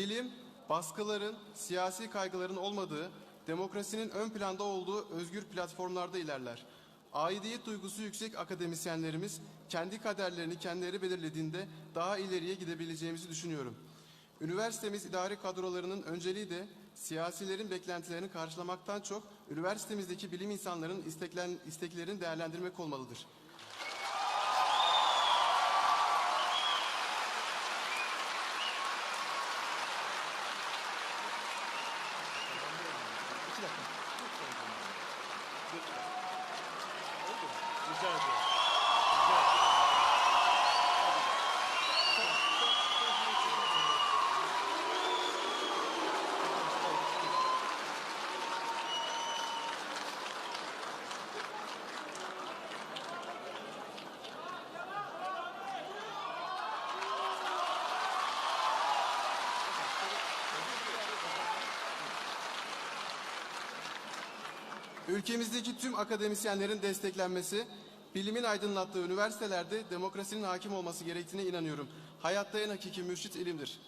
Bilim, baskıların, siyasi kaygıların olmadığı, demokrasinin ön planda olduğu özgür platformlarda ilerler. Aidiyet duygusu yüksek akademisyenlerimiz kendi kaderlerini kendileri belirlediğinde daha ileriye gidebileceğimizi düşünüyorum. Üniversitemiz idari kadrolarının önceliği de siyasilerin beklentilerini karşılamaktan çok üniversitemizdeki bilim insanlarının isteklen, isteklerini değerlendirmek olmalıdır. だった。Ülkemizdeki tüm akademisyenlerin desteklenmesi, bilimin aydınlattığı üniversitelerde demokrasinin hakim olması gerektiğine inanıyorum. Hayatta en hakiki mürşit ilimdir.